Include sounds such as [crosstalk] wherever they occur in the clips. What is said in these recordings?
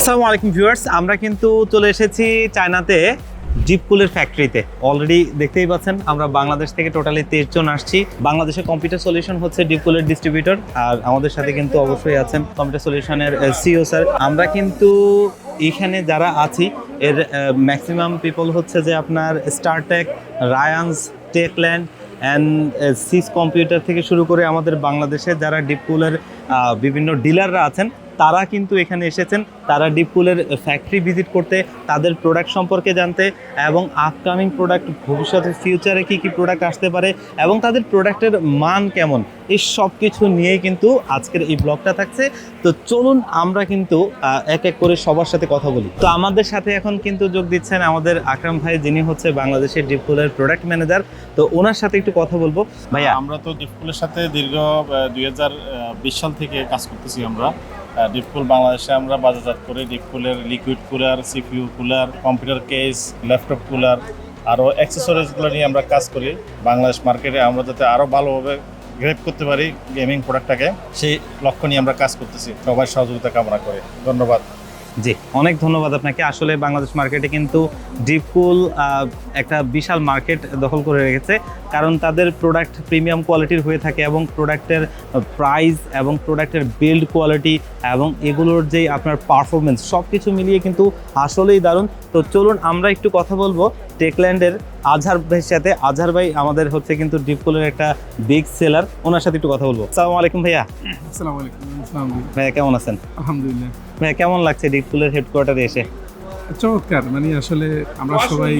আসসালামু আলাইকুম ভিউয়ার্স, আমরা কিন্তু চলে এসেছি চায়নাতে ডিপ কুলের ফ্যাক্টরিতে। অলরেডি দেখতেই পাচ্ছেন, আমরা বাংলাদেশ থেকে টোটালি তেইশ জন আসছি। বাংলাদেশের কম্পিউটার সলিউশন হচ্ছে ডিপ কুলের ডিস্ট্রিবিউটর আর আমাদের সাথে কিন্তু অবশ্যই আছেন কম্পিউটার সলিউশনের সিও স্যার। আমরা কিন্তু এখানে যারা আছি, এর ম্যাক্সিমাম পিপল হচ্ছে যে আপনার স্টারটেক রায়ান্স টেকল্যান্ড অ্যান্ড সিস কম্পিউটার থেকে শুরু করে আমাদের বাংলাদেশে যারা ডিপকুলের বিভিন্ন ডিলাররা আছেন তারা কিন্তু এখানে এসেছেন। তারা ডিপকুলের ফ্যাক্টরি ভিজিট করতে, তাদের প্রোডাক্ট সম্পর্কে জানতে এবং আপকামিং প্রোডাক্ট ভবিষ্যতে ফিউচারে কী কী প্রোডাক্ট আসতে পারে এবং তাদের প্রোডাক্টের মান কেমন, এই সব কিছু নিয়েই কিন্তু আজকের এই ব্লগটা থাকছে। তো চলুন আমরা কিন্তু এক এক করে সবার সাথে কথা বলি। তো আমাদের সাথে এখন কিন্তু যোগ দিচ্ছেন আমাদের আকরাম ভাই, যিনি হচ্ছে বাংলাদেশের ডিপকুলের প্রোডাক্ট ম্যানেজার তো ওনার সাথে একটু কথা বলব। ভাইয়া। আমরা তো ডিপকুলের সাথে দীর্ঘ দুই হাজার বিশ সাল থেকে কাজ করতেছি আমরা। ডিপকুল বাংলাদেশে আমরা বাজারজাত করি। ডিপফুলের liquid cooler CPU cooler computer case laptop cooler আরও অ্যাক্সেসরিজগুলো নিয়ে আমরা কাজ করি। বাংলাদেশ মার্কেটে আমরা যাতে আরও ভালোভাবে গ্রেপ করতে পারি গেমিং প্রোডাক্টটাকে সেই লক্ষ্য নিয়ে আমরা কাজ করতেছি। সবাই সহযোগিতা কামনা করে। ধন্যবাদ। জি অনেক ধন্যবাদ আপনাকে। আসলে বাংলাদেশ মার্কেটে কিন্তু ডিপকুল একটা বিশাল মার্কেট দখল করে রেখেছে। কারণ তাদের প্রোডাক্ট প্রিমিয়াম কোয়ালিটির হয়ে থাকে এবং প্রোডাক্টের প্রাইস এবং প্রোডাক্টের বিল্ড কোয়ালিটি এবং এগুলোর যে আপনার পারফরমেন্স সব কিছু মিলিয়ে কিন্তু আসলেই দারুণ। তো চলুন আমরা একটু কথা বলব টেকল্যান্ডের আজহার ভাইয়ের সাথে। আজহার ভাই আমাদের হচ্ছে কিন্তু ডিপকুলের একটা বিগ সেলার ওনার সাথে একটু কথা বলব। আসসালামু আলাইকুম ভাইয়া। আসসালামু আলাইকুম আসসালামু আলাইকুম। ভাইয়া কেমন আছেন? আলহামদুলিল্লাহ। ভাইয়া কেমন লাগছে ডিপকুলের হেডকোয়ার্টারে এসে? চমৎকার মানে আসলে আমরা সবাই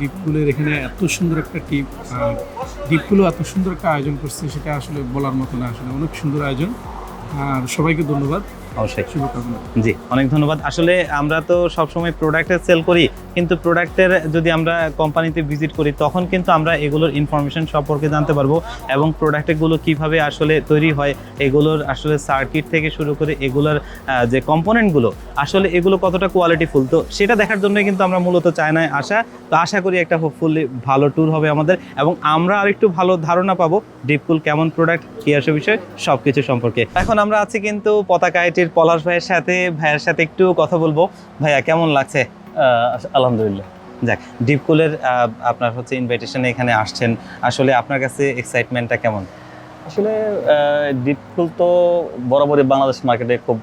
ডিপকুলের এখানে এত সুন্দর একটা টিপ ডিপগুলো এত সুন্দর একটা আয়োজন করছে, সেটা আসলে বলার মতো না, আসলে অনেক সুন্দর আয়োজন। আর সবাইকে ধন্যবাদ। অবশ্যই। জি অনেক ধন্যবাদ। আসলে আমরা তো সবসময় প্রোডাক্টের সেল করি কিন্তু প্রোডাক্টের যদি আমরা কোম্পানিতে ভিজিট করি তখন কিন্তু আমরা এগুলোর ইনফরমেশন সম্পর্কে জানতে পারব এবং প্রোডাক্টগুলো কীভাবে আসলে তৈরি হয় এগুলোর আসলে সার্কিট থেকে শুরু করে এগুলোর যে কম্পোনেন্টগুলো আসলে এগুলো কতটা কোয়ালিটিফুল তো সেটা দেখার জন্য কিন্তু আমরা মূলত চায়নায় আসা। তো আশা করি একটা হোপফুলি ভালো ট্যুর হবে আমাদের এবং আমরা আরেকটু ভালো ধারণা পাবো ডিপকুল কেমন প্রোডাক্ট কি আসে বিষয়ে সব কিছু সম্পর্কে। এখন আমরা আছি কিন্তু পতাকা আইটির পলাশ ভাইয়ের সাথে ভাইয়ের সাথে একটু কথা বলব। ভাইয়া কেমন লাগছে? আলহামদুলিল্লাহ। যাক ডিপকুলের আপনার হচ্ছে ইনভাইটেশনে এখানে আসছেন। আসলে আপনার কাছে এক্সাইটমেন্টটা কেমন? আসলে ডিপফুল তো বরাবরই বাংলাদেশ মার্কেটে খুব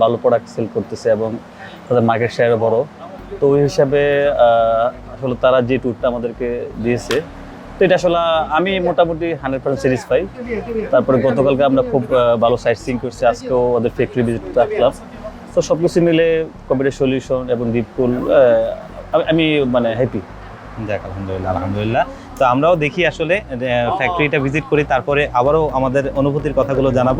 ভালো প্রোডাক্ট সেল করতেছে এবং তাদের মার্কেট শেয়ারও বড়। তো ওই হিসাবে আসলে তারা যে ট্যুরটা আমাদেরকে দিয়েছে তো এটা আসলে আমি মোটামুটি হান্ড্রেড পার্সেন্ট স্যাটিসফাই তারপরে গতকালকে আমরা খুব ভালো সাইট সিং করছি। আজকেও ওদের ফ্যাক্টরি ভিজিট রাখলাম তো সব কিছু মিলে কম্পিউটার সলিউশন এবং দীপকুল আমি মানে হ্যাপি যাক আলহামদুলিল্লাহ আলহামদুলিল্লাহ। তো আমরাও দেখি আসলে ফ্যাক্টরিটা ভিজিট করি, তারপরে আবারও আমাদের অনুভূতির কথাগুলো জানাব।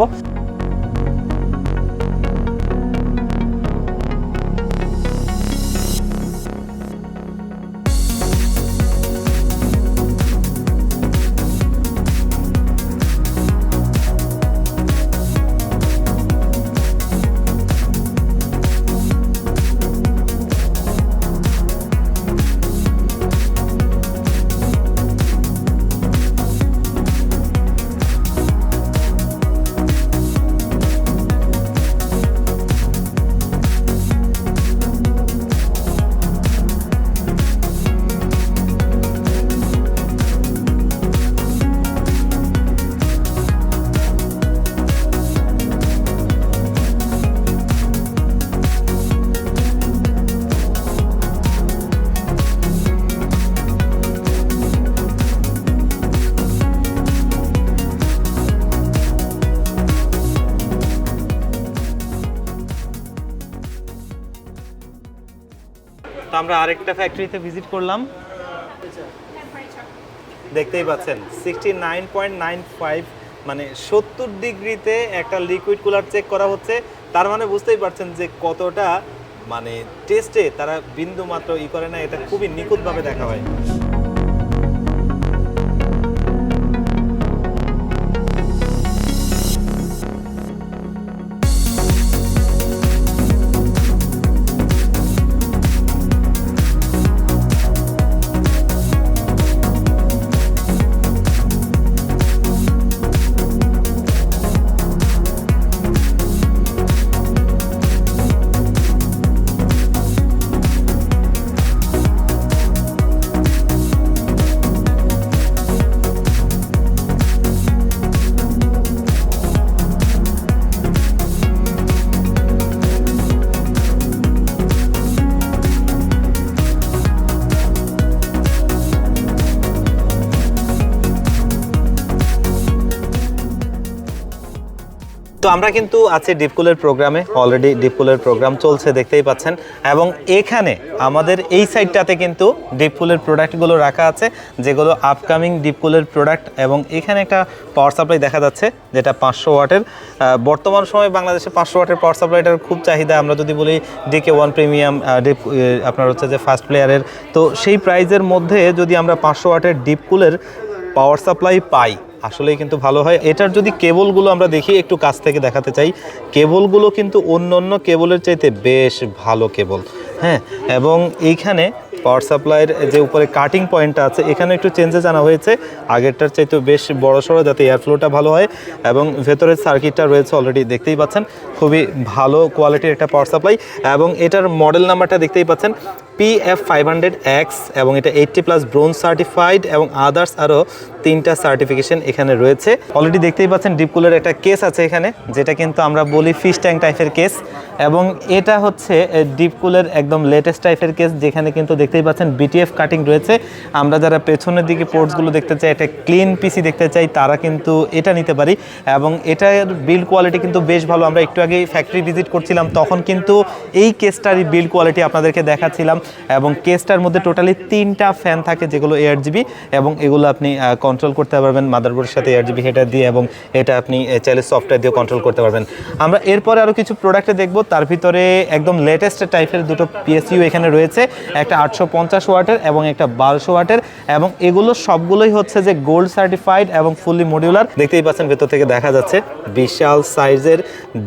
আমরা আরেকটা ফ্যাক্টরিতে ভিজিট করলাম। দেখতেই পাচ্ছেন sixty nine point nine five মানে সত্তর ডিগ্রিতে একটা লিকুইড কুলার চেক করা হচ্ছে। তার মানে বুঝতেই পারছেন যে কতটা মানে টেস্টে তারা বিন্দু মাত্র ই করে না, এটা খুবই নিখুঁতভাবে দেখা হয়। তো আমরা কিন্তু আছি ডিপকুলের প্রোগ্রামে অলরেডি ডিপকুলের প্রোগ্রাম চলছে, দেখতেই পাচ্ছেন। এবং এখানে আমাদের এই সাইডটাতে কিন্তু ডিপকুলের প্রোডাক্টগুলো রাখা আছে, যেগুলো আপকামিং ডিপকুলের প্রোডাক্ট এবং এখানে একটা পাওয়ার সাপ্লাই দেখা যাচ্ছে, যেটা পাঁচশো ওয়াটের। বর্তমান সময়ে বাংলাদেশে পাঁচশো ওয়াটের পাওয়ার সাপ্লাইটার খুব চাহিদা, আমরা যদি বলি ডিকে ওয়ান প্রিমিয়াম ডিপ আপনার হচ্ছে যে ফার্স্ট প্লেয়ারের তো সেই প্রাইজের মধ্যে যদি আমরা পাঁচশো ওয়াটের ডিপকুলের পাওয়ার সাপ্লাই পাই আসলেই কিন্তু ভালো হয়। এটার যদি কেবলগুলো আমরা দেখি, একটু কাছ থেকে দেখাতে চাই, কেবলগুলো কিন্তু অন্য অন্য কেবলের চাইতে বেশ ভালো কেবল। হ্যাঁ এবং এইখানে পাওয়ার সাপ্লাইয়ের যে উপরে কাটিং পয়েন্টটা আছে, এখানে একটু চেঞ্জেস আনা হয়েছে। আগেরটার চাইতে বেশ বড় সড়ো যাতে এয়ার ফ্লোটা ভালো হয় এবং ভেতরের সার্কিটটা রয়েছে অলরেডি দেখতেই পাচ্ছেন, খুবই ভালো কোয়ালিটির একটা পাওয়ার সাপ্লাই এবং এটার মডেল নাম্বারটা দেখতেই পাচ্ছেন P F five hundred X এবং এটা এইটটি প্লাস ব্রোঞ্জ সার্টিফাইড এবং আদার্স আরও তিনটা সার্টিফিকেশন এখানে রয়েছে। অলরেডি দেখতেই পাচ্ছেন ডিপকুলের একটা কেস আছে এখানে, যেটা কিন্তু আমরা বলি ফিশ ট্যাঙ্ক টাইপের কেস এবং এটা হচ্ছে ডিপকুলের একদম লেটেস্ট টাইপের কেস যেখানে কিন্তু দেখতেই পাচ্ছেন বিটিএফ কাটিং রয়েছে। আমরা যারা পেছনের দিকে পোর্টসগুলো দেখতে চাই, একটা ক্লিন পিসি দেখতে চাই, তারা কিন্তু এটা নিতে পারি। এবং এটার বিল্ড কোয়ালিটি কিন্তু বেশ ভালো। আমরা একটু আগে ফ্যাক্টরি ভিজিট করছিলাম, তখন কিন্তু এই কেসটারই বিল্ড কোয়ালিটি আপনাদেরকে দেখাচ্ছিলাম। এবং কেসটার মধ্যে টোটালি তিনটা ফ্যান থাকে, যেগুলো এয়ার জিবি এবং এগুলো আপনি কন্ট্রোল করতে পারবেন। মাদারবোর্ডের সাথে এয়ার জিবি হেটার দিয়ে, এবং এটা আপনি চাইলে সফটওয়্যার দিয়ে কন্ট্রোল করতে পারবেন। আমরা এরপরে আরও কিছু প্রোডাক্টে দেখব। তার ভিতরে একদম লেটেস্ট টাইপের দুটো পিএসইউ এখানে রয়েছে। একটা আটশো পঞ্চাশ ওয়াটের এবং একটা বারোশো ওয়াটের এবং এগুলো সবগুলোই হচ্ছে যে গোল্ড সার্টিফাইড এবং ফুললি মডিউলার দেখতেই পাচ্ছেন, ভেতর থেকে দেখা যাচ্ছে বিশাল সাইজের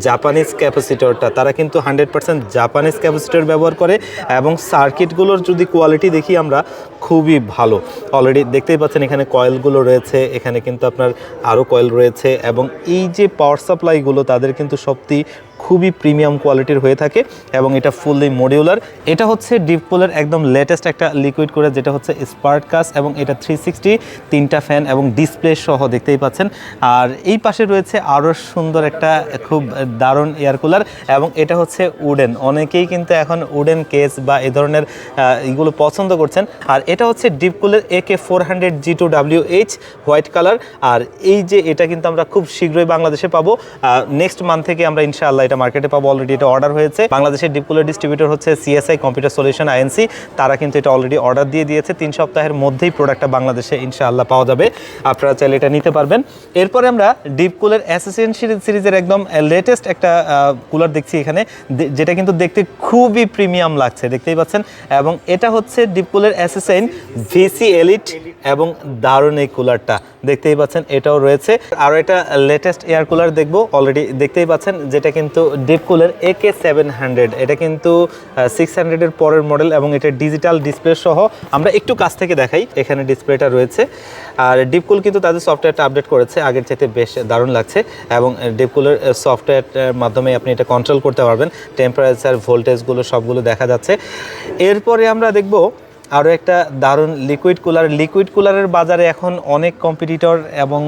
জাপানিজ ক্যাপাসিটরটা তারা কিন্তু হান্ড্রেড পার্সেন্ট জাপানিজ ক্যাপাসিটর ব্যবহার করে এবং সার্কিটগুলোর যদি কোয়ালিটি দেখি আমরা, খুবই ভালো। অলরেডি দেখতেই পাচ্ছেন, এখানে কয়েলগুলো রয়েছে, এখানে কিন্তু আপনার আরও কয়েল রয়েছে এবং এই যে পাওয়ার সাপ্লাইগুলো তাদের কিন্তু সত্যি খুবই প্রিমিয়াম কোয়ালিটির হয়ে থাকে এবং এটা ফুললি মডিউলার। এটা হচ্ছে ডিপপুলের একদম লেটেস্ট একটা লিকুইড করে যেটা হচ্ছে স্পার্ট কাস এবং এটা থ্রি সিক্সটি তিনটা ফ্যান এবং ডিসপ্লে সহ দেখতেই পাচ্ছেন। আর এই পাশে রয়েছে আরও সুন্দর একটা খুব দারুণ এয়ার কুলার এবং এটা হচ্ছে উডেন অনেকেই কিন্তু এখন উডেন কেস বা এ ধরনের এগুলো পছন্দ করছেন। আর এটা হচ্ছে ডিপকুলের A K four hundred G two W H white colour আর এই যে এটা কিন্তু আমরা খুব শীঘ্রই বাংলাদেশে পাবো নেক্সট মান্থ থেকে আমরা ইনশাআল্লাহ এটা মার্কেটে পাবো অলরেডি এটা অর্ডার হয়েছে। বাংলাদেশের ডিপকুলের ডিস্ট্রিবিউটর হচ্ছে সিএসআই কম্পিউটার সলিউশন আইএনসি তারা কিন্তু এটা অলরেডি অর্ডার দিয়ে দিয়েছে। তিন সপ্তাহের মধ্যেই প্রোডাক্টটা বাংলাদেশে ইনশাআল্লাহ পাওয়া যাবে। আপনারা চাইলে এটা নিতে পারবেন। এরপরে আমরা ডিপকুলের অ্যাসোসিয়েশন সিরিজের একদম লেটেস্ট একটা কুলার দেখছি এখানে। যেটা কিন্তু দেখতে খুবই প্রিমিয়াম লাগছে, দেখতেই পাচ্ছেন? এবং এটা হচ্ছে ডিপকুলের অ্যাসোসিয়েশন ভিসি এলিট এবং দারুণ এই কুলারটা দেখতেই পাচ্ছেন, এটাও রয়েছে। আরও একটা লেটেস্ট এয়ার কুলার দেখব। অলরেডি দেখতেই পাচ্ছেন, যেটা কিন্তু ডিপকুলের এ কে সেভেন হান্ড্রেড এটা কিন্তু সিক্স হান্ড্রেডের পরের মডেল এবং এটা ডিজিটাল ডিসপ্লে সহ আমরা একটু কাছ থেকে দেখাই, এখানে ডিসপ্লেটা রয়েছে। আর ডিপকুল কিন্তু তাদের সফটওয়্যারটা আপডেট করেছে, আগের চাইতে বেশ দারুণ লাগছে এবং ডিপকুলের সফটওয়্যারটার মাধ্যমে আপনি এটা কন্ট্রোল করতে পারবেন। টেম্পারেচার ভোল্টেজগুলো সবগুলো দেখা যাচ্ছে। এরপরে আমরা দেখব আরও একটা দারুণ লিকুইড কুলার লিকুইড কুলারের বাজারে এখন অনেক কম্পিটিটর এবং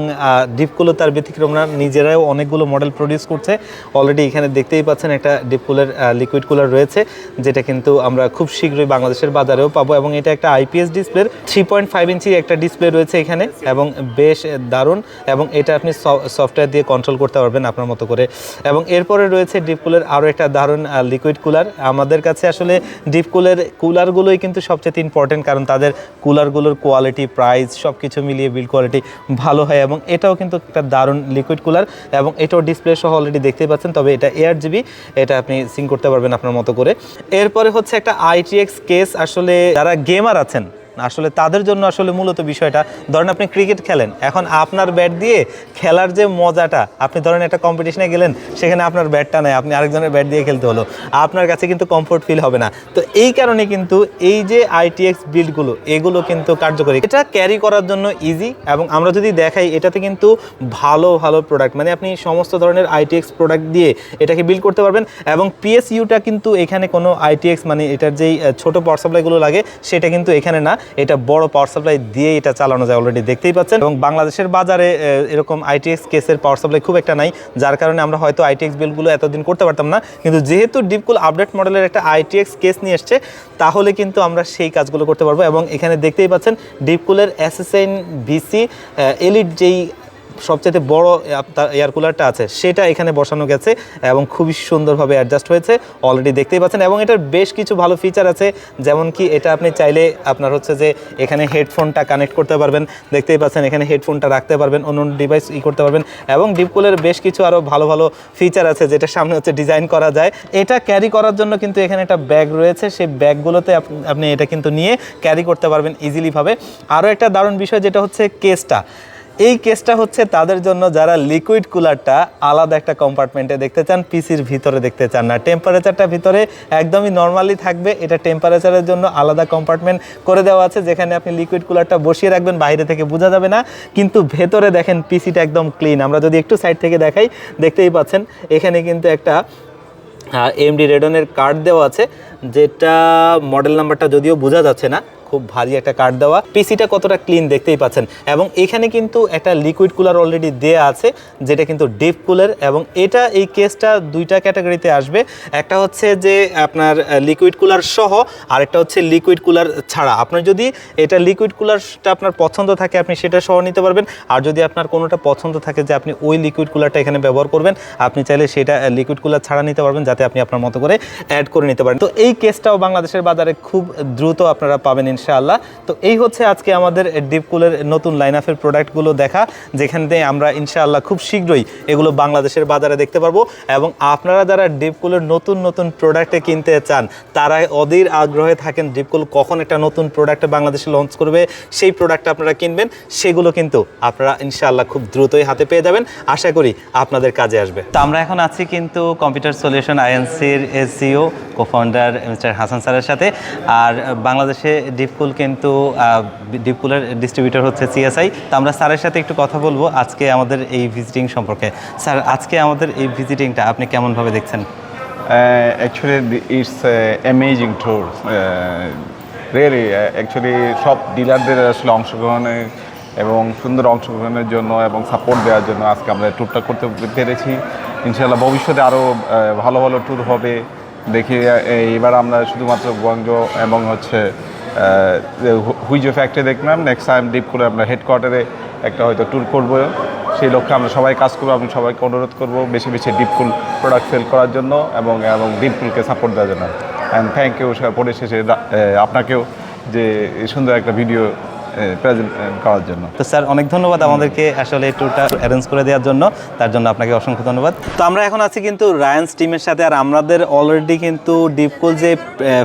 ডিপ কুলার তার ব্যতিক্রমরা নিজেরাও অনেকগুলো মডেল প্রডিউস করছে। অলরেডি এখানে দেখতেই পাচ্ছেন একটা ডিপ কুলার লিকুইড কুলার রয়েছে, যেটা কিন্তু আমরা খুব শীঘ্রই বাংলাদেশের বাজারেও পাবো এবং এটা একটা আইপিএস ডিসপ্লের থ্রি পয়েন্ট ফাইভ ইঞ্চি একটা ডিসপ্লে রয়েছে এখানে এবং বেশ দারুণ এবং এটা আপনি সফটওয়্যার দিয়ে কন্ট্রোল করতে পারবেন আপনার মতো করে। এবং এরপরে রয়েছে ডিপ কুলার আরও একটা দারুণ লিকুইড কুলার আমাদের কাছে আসলে ডিপ কুলের কুলারগুলোই কিন্তু সবচেয়ে ইম্পর্টেন্ট কারণ তাদের কুলারগুলোর কোয়ালিটি প্রাইস সব কিছু মিলিয়ে বিল কোয়ালিটি ভালো হয় এবং এটাও কিন্তু একটা দারুণ লিকুইড কুলার এবং এটাও ডিসপ্লে সহ অলরেডি দেখতেই পাচ্ছেন, তবে এটা এয়ার জিবি এটা আপনি সিং করতে পারবেন আপনার মতো করে। এরপরে হচ্ছে একটা আইটিএক্স কেস আসলে যারা গেমার আছেন আসলে তাদের জন্য আসলে মূলত বিষয়টা, ধরেন আপনি ক্রিকেট খেলেন, এখন আপনার ব্যাট দিয়ে খেলার যে মজাটা, আপনি ধরেন একটা কম্পিটিশনে গেলেন, সেখানে আপনার ব্যাটটা নেয় আপনি আরেকজনের ব্যাট দিয়ে খেলতে হলো, আপনার কাছে কিন্তু কমফোর্ট ফিল হবে না। তো এই কারণে কিন্তু এই যে আইটিএক্স বিল্ডগুলো এগুলো কিন্তু কার্যকরী। এটা ক্যারি করার জন্য ইজি এবং আমরা যদি দেখাই, এটাতে কিন্তু ভালো ভালো প্রোডাক্ট মানে আপনি সমস্ত ধরনের আইটিএক্স প্রোডাক্ট দিয়ে এটাকে বিল্ড করতে পারবেন এবং পিএসইউটা কিন্তু এখানে কোনো আইটিএক্স মানে এটার যেই ছোটো পাওয়ার সাপ্লাইগুলো লাগে, সেটা কিন্তু এখানে না। এটা বড় পাওয়ার সাপ্লাই দিয়ে এটা চালানো যায় অলরেডি দেখতেই পাচ্ছেন। এবং বাংলাদেশের বাজারে এরকম আইটিএক্স কেসের পাওয়ার সাপ্লাই খুব একটা নাই, যার কারণে আমরা হয়তো আইটিএক্স বিলগুলো এতদিন করতে পারতাম না। কিন্তু যেহেতু ডিপকুল আপডেট মডেলের একটা আইটিএক্স কেস নিয়ে এসছে, তাহলে কিন্তু আমরা সেই কাজগুলো করতে পারব। এবং এখানে দেখতেই পাচ্ছেন ডিপকুলের এসএসএন ভিসি এলিট যেই সবচেয়ে বড় এয়ার কুলারটা আছে, সেটা এখানে বসানো গেছে এবং খুবই সুন্দরভাবে অ্যাডজাস্ট হয়েছে অলরেডি দেখতেই পাচ্ছেন এবং এটার বেশ কিছু ভালো ফিচার আছে, যেমন কি এটা আপনি চাইলে আপনার হচ্ছে যে এখানে হেডফোনটা কানেক্ট করতে পারবেন, দেখতেই পাচ্ছেন এখানে হেডফোনটা রাখতে পারবেন, অন্য ডিভাইস ই করতে পারবেন এবং ডিপকুলের বেশ কিছু আরও ভালো ভালো ফিচার আছে যেটা সামনে হচ্ছে ডিজাইন করা যায়। এটা ক্যারি করার জন্য কিন্তু এখানে একটা ব্যাগ রয়েছে, সেই ব্যাগগুলোতে আপনি এটা কিন্তু নিয়ে ক্যারি করতে পারবেন ইজিলিভাবে আরও একটা দারুণ বিষয় যেটা হচ্ছে কেসটা এই কেসটা হচ্ছে তাদের জন্য যারা লিকুইড কুলারটা আলাদা একটা কম্পার্টমেন্টে দেখতে চান, পিসির ভিতরে দেখতে চান না। টেম্পারেচারটা ভিতরে একদমই নর্মালি থাকবে। এটা টেম্পারেচারের জন্য আলাদা কম্পার্টমেন্ট করে দেওয়া আছে, যেখানে আপনি লিকুইড কুলারটা বসিয়ে রাখবেন, বাইরে থেকে বোঝা যাবে না। কিন্তু ভেতরে দেখেন পিসিটা একদম ক্লিন আমরা যদি একটু সাইড থেকে দেখাই, দেখতেই পাচ্ছেন, এখানে কিন্তু একটা এমডি রেডনের কার্ড দেওয়া আছে, যেটা মডেল নাম্বারটা যদিও বোঝা যাচ্ছে না খুব ভারী একটা কার্ড দেওয়া। পিসিটা কতটা ক্লিন দেখতেই পাচ্ছেন। এবং এখানে কিন্তু একটা লিকুইড কুলার অলরেডি দেয়া আছে, যেটা কিন্তু ডিপ কুলার এবং এটা এই কেসটা দুইটা ক্যাটাগরিতে আসবে। একটা হচ্ছে যে আপনার লিকুইড কুলার সহ, আরেকটা হচ্ছে লিকুইড কুলার ছাড়া। আপনার যদি এটা লিকুইড কুলারটা আপনার পছন্দ থাকে, আপনি সেটা সহ নিতে পারবেন। আর যদি আপনার কোনোটা পছন্দ থাকে যে আপনি ওই লিকুইড কুলারটা এখানে ব্যবহার করবেন, আপনি চাইলে সেটা লিকুইড কুলার ছাড়া নিতে পারবেন, যাতে আপনি আপনার মতো করে অ্যাড করে নিতে পারেন। তো এই কেসটাও বাংলাদেশের বাজারে খুব দ্রুত আপনারা পাবেন ইনশাআল্লাহ। তো এই হচ্ছে আজকে আমাদের ডিপকুলের নতুন লাইন আপের প্রোডাক্টগুলো দেখা, যেখান আমরা ইনশাআল্লাহ খুব শীঘ্রই এগুলো বাংলাদেশের বাজারে দেখতে পারব। এবং আপনারা যারা ডিপকুলের নতুন নতুন প্রোডাক্টে কিনতে চান তারা অধীর আগ্রহে থাকেন ডিপকুল কখন একটা নতুন প্রোডাক্ট বাংলাদেশে লঞ্চ করবে, সেই প্রোডাক্ট আপনারা কিনবেন। সেগুলো কিন্তু আপনারা ইনশাআল্লাহ খুব দ্রুতই হাতে পেয়ে যাবেন। আশা করি আপনাদের কাজে আসবে। তো আমরা এখন আছি কিন্তু কম্পিউটার সলিউশন আইএনসির এসিও কো ফাউন্ডার মিস্টার হাসান স্যারের সাথে। আর বাংলাদেশে ডিপকুল কিন্তু ডিপকুলের ডিস্ট্রিবিউটর হচ্ছে সিএসআই তো আমরা স্যারের সাথে একটু কথা বলব আজকে আমাদের এই ভিজিটিং সম্পর্কে। স্যার আজকে আমাদের এই ভিজিটিংটা আপনি কেমনভাবে দেখছেন? Actually it's amazing uh. Uh, really, uh, actually সব ডিলারদের আসলে অংশগ্রহণে এবং সুন্দর অংশগ্রহণের জন্য এবং সাপোর্ট দেওয়ার জন্য আজকে আমরা ট্যুরটা করতে পেরেছি। ইনশাআল্লাহ ভবিষ্যতে আরও ভালো ভালো ট্যুর হবে। দেখি এবার আমরা শুধুমাত্র গঞ্জ এবং হচ্ছে হুইজো ফ্যাক্টরি দেখলাম নেক্সট টাইম ডিপ করে আমরা হেডকোয়ার্টারে একটা হয়তো ট্যুর করব। সেই লক্ষ্যে আমরা সবাই কাজ করব, আমি সবাইকে অনুরোধ করব বেশি বেশি ডিপকুল প্রোডাক্ট সেল করার জন্য এবং এবং ডিপকুলকে সাপোর্ট দেওয়ার জন্য। অ্যান্ড থ্যাংক ইউ পরিশেষে আপনাকেও যে সুন্দর একটা ভিডিও প্রেজেন্ট করার জন্য। তো স্যার অনেক ধন্যবাদ আমাদেরকে আসলে ট্যুরটা অ্যারেঞ্জ করে দেওয়ার জন্য। তার জন্য আপনাকে অসংখ্য ধন্যবাদ। তো আমরা এখন আছি কিন্তু রায়ান্স টিমের সাথে আর আমাদের অলরেডি কিন্তু ডিপকুল যে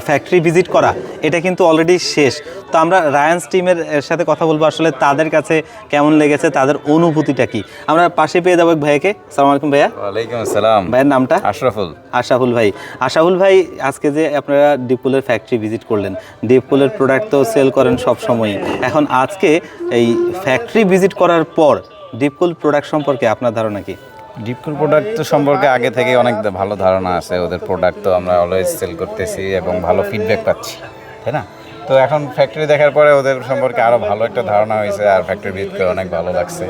ফ্যাক্টরি ভিজিট করা এটা কিন্তু অলরেডি শেষ। তো আমরা রায়ান্স টিমের সাথে কথা বলব আসলে তাদের কাছে কেমন লেগেছে তাদের অনুভূতিটা কি? আমরা পাশে পেয়ে যাব এক ভাইয়াকে সালাম আলাইকুম ভাইয়া। ওয়ালাইকুম আসসালাম। ভাইয়ের নামটা? আশরাফুল। আশাহুল ভাই। আশাহুল ভাই আজকে যে আপনারা ডিপকুলের ফ্যাক্টরি ভিজিট করলেন ডিপকুলের প্রোডাক্ট তো সেল করেন সব সময়ই এখন আজকে এই ফ্যাক্টরি ভিজিট করার পর ডিপকুল প্রোডাক্ট সম্পর্কে আপনার ধারণা কি? ডিপকুল প্রোডাক্ট সম্পর্কে আগে থেকে অনেক ভালো ধারণা আছে। ওদের প্রোডাক্ট তো আমরা অলওয়েজ সেল করতেছি এবং ভালো ফিডব্যাক পাচ্ছি, তাই না? তো এখন ফ্যাক্টরি দেখার পরে ওদের সম্পর্কে আরও ভালো একটা ধারণা হয়েছে আর ফ্যাক্টরি ভিজিট করে অনেক ভালো লাগছে।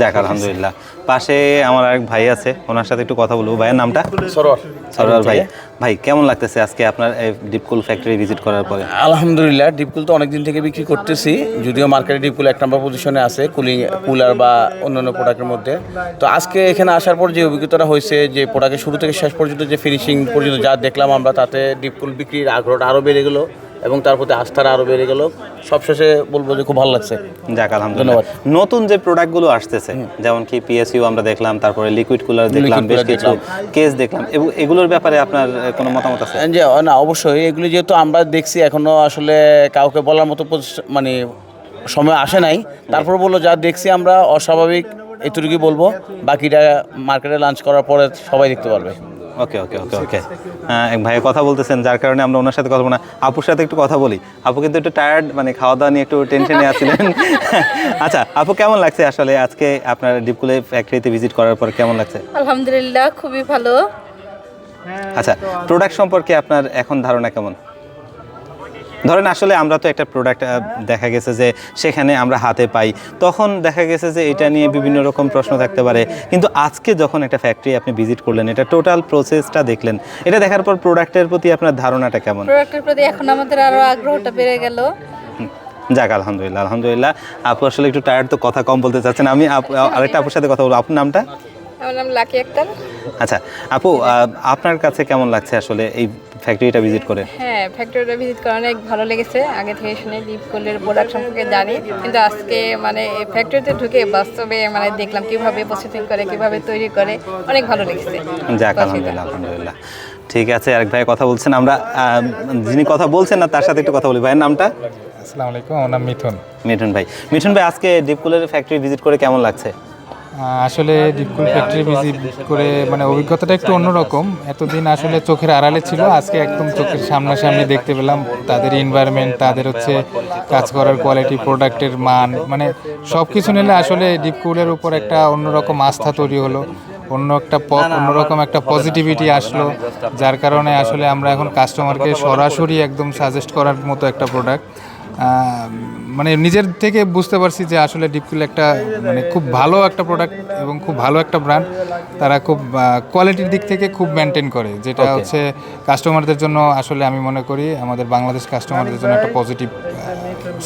যাক আলহামদুলিল্লাহ। পাশে আমার আরেক ভাই আছে ওনার সাথে একটু কথা বলব। ভাইয়ের নামটা? সরোয়ার। ভাই। ভাই কেমন লাগতেছে আজকে আপনার এই ডিপকুল ফ্যাক্টরি ভিজিট করার পরে? আলহামদুলিল্লাহ ডিপকুল তো অনেকদিন থেকে বিক্রি করতেছি। যদিও মার্কেটে ডিপকুল এক নম্বর পজিশনে আছে কুলিং কুলার বা অন্যান্য প্রোডাক্টের মধ্যে। তো আজকে এখানে আসার পর যে অভিজ্ঞতাটা হয়েছে যে প্রোডাক্টের শুরু থেকে শেষ পর্যন্ত যে ফিনিশিং পর্যন্ত যা দেখলাম আমরা তাতে ডিপকুল বিক্রির আগ্রহটা আরও বেড়ে গেলো। এবং তার প্রতি আস্থাটা আরও বেড়ে গেলো। সবশেষে বলব যে খুব ভালো লাগছে। যাক আলহামদুলিল্লাহ। নতুন যে প্রোডাক্টগুলো আসতেছে যেমন কি পিএসইউ আমরা দেখলাম তারপরে লিকুইড কুলার দেখলাম বেশ কিছু কেস দেখলাম। এবং এগুলোর ব্যাপারে আপনার কোনো মতামত আছে? যে না অবশ্যই। এগুলি যেহেতু আমরা দেখছি এখনও আসলে কাউকে বলার মতো মানে সময় আসে নাই। তারপর বলল যা দেখছি আমরা অস্বাভাবিক এটুকুই বলব। বাকিটা মার্কেটে লাঞ্চ করার পরে সবাই দেখতে পারবে। ওকে ওকে ওকে ওকে এক ভাই কথা বলতেছেন যার কারণে আমরা ওনার সাথে কথা বলি না। আপুর সাথে একটু কথা বলি। আপু কিন্তু একটু টায়ার্ড মানে খাওয়া দাওয়া নিয়ে একটু টেনশনে আছিলেন। [laughs] আচ্ছা আপু কেমন লাগছে আসলে আজকে আপনার ডিপকুলে ফ্যাক্টরিতে ভিজিট করার পর কেমন লাগছে? আলহামদুলিল্লাহ খুবই ভালো। আচ্ছা প্রোডাক্ট সম্পর্কে আপনার এখন ধারণা কেমন? ধরেন আসলে আমরা তো একটা প্রোডাক্ট দেখা গেছে যে সেখানে আমরা হাতে পাই। তখন দেখা গেছে যে এটা নিয়ে বিভিন্ন রকম প্রশ্ন থাকতে পারে। কিন্তু আজকে যখন একটা ফ্যাক্টরি আপনি ভিজিট করলেন এটা টোটাল প্রসেসটা দেখলেন। এটা দেখার পর প্রোডাক্টের প্রতি আপনার ধারণাটা কেমন? প্রোডাক্টের প্রতি এখন আমাদের আরও আগ্রহটা বেড়ে গেল। যাক আলহামদুলিল্লাহ আলহামদুলিল্লাহ। আপু আসলে একটু টায়ার্ড তো কথা কম বলতে চাচ্ছেন। আমি আরেকটা আপুর সাথে কথা বলব। আপনার নামটা? আমার নাম লাকি আক্তার। আচ্ছা আপু আপনার কাছে কেমন লাগছে আসলে এই ফ্যাক্টরিটা ভিজিট করে? হ্যাঁ ফ্যাক্টরিটা ভিজিট করে অনেক ভালো লেগেছে। আগে থেকে শুনে ডিপকুলের প্রোডাক্ট সম্পর্কে জানি। কিন্তু আজকে মানে ফ্যাক্টরিতে ঢুকে বাস্তবে মানে দেখলাম কীভাবে প্রসেসিং করে কীভাবে তৈরি করে অনেক ভালো লেগেছে। যাক আলহামদুলিল্লাহ আলহামদুলিল্লাহ। ঠিক আছে আরেক ভাই কথা বলছেন আমরা আহ, যিনি কথা বলছেন না তার সাথে একটু কথা বলি। ভাইয়ের নামটা? আসসালামু আলাইকুম আমার নাম মিথুন মিঠুন ভাই। মিঠুন ভাই আজকে ডিপকুলের ফ্যাক্টরি ভিজিট করে কেমন লাগছে? আসলে ডিপকুল ফ্যাক্টরি ভিজিট করে মানে অভিজ্ঞতাটা একটু অন্যরকম। এতদিন আসলে চোখের আড়ালে ছিল, আজকে একদম চোখের সামনাসামনি দেখতে পেলাম। তাদের এনভায়রনমেন্ট তাদের হচ্ছে কাজ করার কোয়ালিটি প্রোডাক্টের মান মানে সব কিছু নিলে আসলে ডিপকুলের উপর একটা অন্যরকম আস্থা তৈরি হলো। অন্য একটা অন্যরকম একটা পজিটিভিটি আসলো, যার কারণে আসলে আমরা এখন কাস্টমারকে সরাসরি একদম সাজেস্ট করার মতো একটা প্রোডাক্ট মানে নিজের থেকে বুঝতে পারছি যে আসলে ডিপকুল একটা মানে খুব ভালো একটা প্রোডাক্ট এবং খুব ভালো একটা ব্র্যান্ড তারা খুব কোয়ালিটির দিক থেকে খুব মেনটেন করে যেটা হচ্ছে কাস্টমারদের জন্য আসলে আমি মনে করি আমাদের বাংলাদেশ কাস্টমারদের জন্য একটা পজিটিভ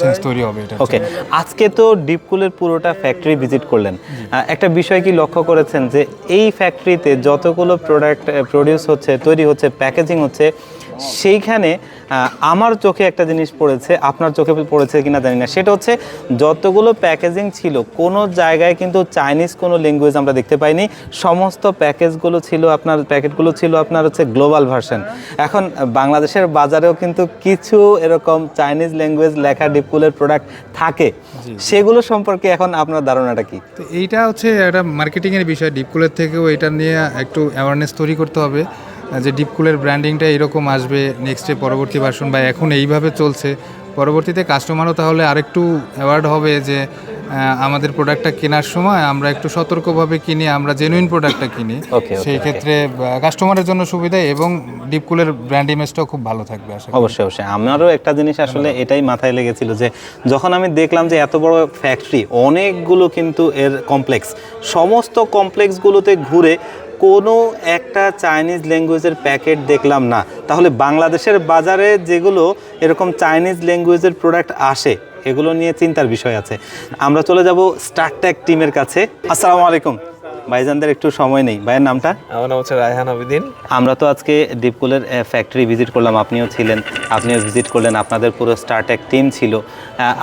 সেন্স তৈরি হবে এটা ওকে আজকে তো ডিপকুলের পুরোটা ফ্যাক্টরি ভিজিট করলেন। একটা বিষয় কি লক্ষ্য করেছেন যে এই ফ্যাক্টরিতে যতগুলো প্রোডাক্ট প্রডিউস হচ্ছে তৈরি হচ্ছে প্যাকেজিং হচ্ছে সেইখানে আমার চোখে একটা জিনিস পড়েছে আপনার চোখে পড়েছে কিনা জানি না। সেটা হচ্ছে যতগুলো প্যাকেজিং ছিল কোনো জায়গায় কিন্তু চাইনিজ কোনো ল্যাঙ্গুয়েজ আমরা দেখতে পাইনি। সমস্ত প্যাকেজগুলো ছিল আপনার প্যাকেটগুলো ছিল আপনার হচ্ছে গ্লোবাল ভার্সন এখন বাংলাদেশের বাজারেও কিন্তু কিছু এরকম চাইনিজ ল্যাঙ্গুয়েজ লেখা ডিপকুলের প্রোডাক্ট থাকে। সেগুলো সম্পর্কে এখন আপনার ধারণাটা কি? তো এইটা হচ্ছে একটা মার্কেটিংয়ের বিষয়। ডিপকুলের থেকেও এটা নিয়ে একটু অ্যাওয়ারনেস তৈরি করতে হবে। যে ডিপকুলের ব্র্যান্ডিংটা এরকম আসবে নেক্সটে পরবর্তী ভার্সন বা এখন এইভাবে চলছে। পরবর্তীতে কাস্টমারও তাহলে আরেকটু অ্যাওয়ার্ড হবে যে আমাদের প্রোডাক্টটা কেনার সময় আমরা একটু সতর্কভাবে কিনি আমরা জেনুইন প্রোডাক্টটা কিনি। [laughs] সেই ক্ষেত্রে কাস্টমারের জন্য সুবিধা এবং ডিপকুলের ব্র্যান্ড ইমেজটাও খুব ভালো থাকবে অবশ্যই অবশ্যই। আমারও একটা জিনিস আসলে এটাই মাথায় লেগেছিল যে যখন আমি দেখলাম যে এত বড় ফ্যাক্টরি অনেকগুলো কিন্তু এর কমপ্লেক্স সমস্ত কমপ্লেক্সগুলোতে ঘুরে কোনো একটা চাইনিজ ল্যাঙ্গুয়েজের প্যাকেট দেখলাম না। তাহলে বাংলাদেশের বাজারে যেগুলো এরকম চাইনিজ ল্যাঙ্গুয়েজের প্রোডাক্ট আসে এগুলো নিয়ে চিন্তার বিষয় আছে। আমরা চলে যাব স্টারটেক টিমের কাছে। আসসালামু আলাইকুম। ভাইজানদের একটু সময় নেই। ভাইয়ের নামটা? আমার নাম হচ্ছে রায়হান আবিদিন। আমরা তো আজকে ডিপকুলের ফ্যাক্টরি ভিজিট করলাম। আপনিও ছিলেন আপনিও ভিজিট করলেন। আপনাদের পুরো স্টার্টেক টিম ছিল।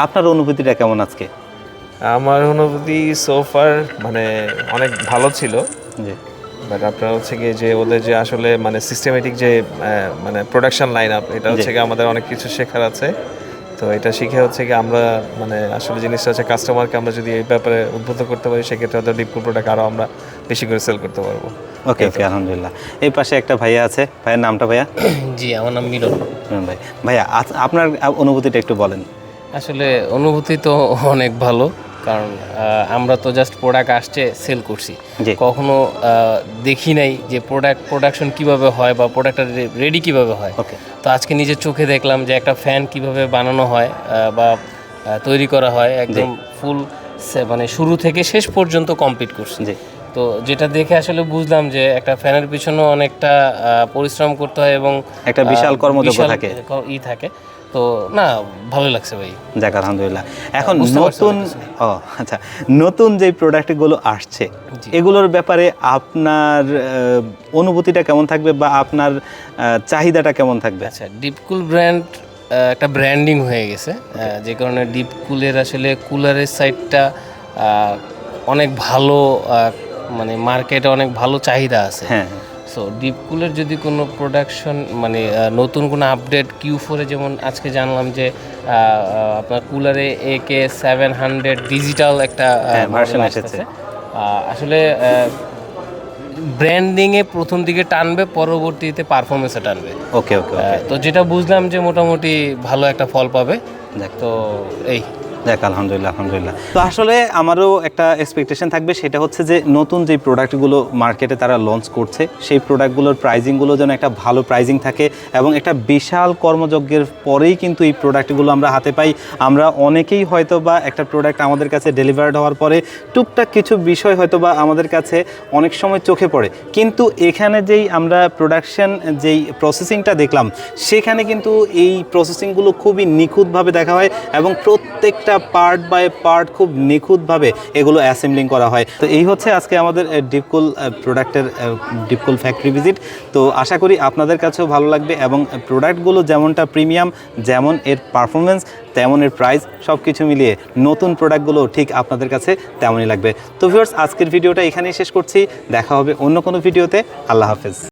আপনার অনুভূতিটা কেমন আজকে? আমার অনুভূতি সোফার মানে অনেক ভালো ছিল। জি। বাট আপনার হচ্ছে কি যে ওদের যে আসলে মানে সিস্টেমেটিক যে মানে প্রোডাকশন লাইন আপ এটা হচ্ছে কি আমাদের অনেক কিছু শেখার আছে। তো এটা শিখে হচ্ছে কি আমরা মানে আসলে জিনিসটা হচ্ছে কাস্টমারকে আমরা যদি এই ব্যাপারে উদ্বুদ্ধ করতে পারি সেক্ষেত্রে হয়তো ডিপকুল প্রোডাক্ট আরও আমরা বেশি করে সেল করতে পারব। ওকে ওকে আলহামদুলিল্লাহ। এই পাশে একটা ভাইয়া আছে। ভাইয়ের নামটা ভাইয়া? [coughs] জি আমার নাম মিলন। ভাই। ভাইয়া আপনার অনুভূতিটা একটু বলেন। আসলে অনুভূতি তো অনেক ভালো। কারণ আমরা তো জাস্ট প্রোডাক্ট আসছে সেল করছি। কখনো দেখি নাই যে প্রোডাক্ট প্রোডাকশন কীভাবে হয় বা প্রোডাক্টটা রেডি কীভাবে হয়। তো আজকে নিজের চোখে দেখলাম যে একটা ফ্যান কীভাবে বানানো হয় বা তৈরি করা হয় একদম ফুল মানে শুরু থেকে শেষ পর্যন্ত কমপ্লিট করছি। তো যেটা দেখে আসলে বুঝলাম যে একটা ফ্যানের পিছনেও অনেকটা পরিশ্রম করতে হয় এবং একটা বিশাল কর্মযোগ্য থাকে। ই থাকে। তো না ভালো লাগছে ভাই। যাক আলহামদুলিল্লাহ। এখন নতুন ও আচ্ছা। নতুন যে প্রোডাক্টগুলো আসছে এগুলোর ব্যাপারে আপনার অনুভূতিটা কেমন থাকবে বা আপনার চাহিদাটা কেমন থাকবে? আচ্ছা ডিপকুল ব্র্যান্ড একটা ব্র্যান্ডিং হয়ে গেছে। যে কারণে ডিপকুলের আসলে কুলারের সাইডটা অনেক ভালো মানে মার্কেটে অনেক ভালো চাহিদা আছে। হ্যাঁ। সো ডিপকুলের যদি কোনো প্রোডাকশন মানে নতুন কোনো আপডেট কিউ ফোরে যেমন আজকে জানলাম যে আপনার কুলারে A K seven hundred digital একটা হ্যাঁ, এসেছে। আসলে ব্র্যান্ডিংয়ে প্রথম দিকে টানবে পরবর্তীতে পারফরমেন্সে টানবে। ওকে ওকে তো যেটা বুঝলাম যে মোটামুটি ভালো একটা ফল পাবে। যাক। তো এই। দেখ, আলহামদুলিল্লাহ আলহামদুলিল্লাহ। তো আসলে আমারও একটা এক্সপেকটেশন থাকবে, সেটা হচ্ছে যে নতুন যে প্রোডাক্টগুলো মার্কেটে তারা লঞ্চ করছে, সেই প্রোডাক্টগুলোর প্রাইজিংগুলো যেন একটা ভালো প্রাইজিং থাকে এবং একটা বিশাল কর্মযজ্ঞের পরেই কিন্তু এই প্রোডাক্টগুলো আমরা হাতে পাই। আমরা অনেকেই হয়তো বা একটা প্রোডাক্ট আমাদের কাছে ডেলিভার্ড হওয়ার পরে টুকটাক কিছু বিষয় হয়তো বা আমাদের কাছে অনেক সময় চোখে পড়ে। কিন্তু এখানে যেই আমরা প্রোডাকশন যেই প্রসেসিংটা দেখলাম, সেখানে কিন্তু এই প্রসেসিংগুলো খুবই নিখুঁতভাবে দেখা হয় এবং প্রত্যেকটা পার্ট বাই পার্ট খুব নিখুঁতভাবে এগুলো অ্যাসেম্বলিং করা হয়। তো এই হচ্ছে আজকে আমাদের ডিপকুল প্রোডাক্টের ডিপকুল ফ্যাক্টরি ভিজিট তো আশা করি আপনাদের কাছেও ভালো লাগবে এবং প্রোডাক্টগুলো যেমনটা প্রিমিয়াম যেমন এর পারফরমেন্স তেমন এর প্রাইস সব কিছু মিলিয়ে নতুন প্রোডাক্টগুলো ঠিক আপনাদের কাছে তেমনই লাগবে। তো ভিউয়ার্স আজকের ভিডিওটা এখানেই শেষ করছি। দেখা হবে অন্য কোনো ভিডিওতে। আল্লাহ হাফেজ।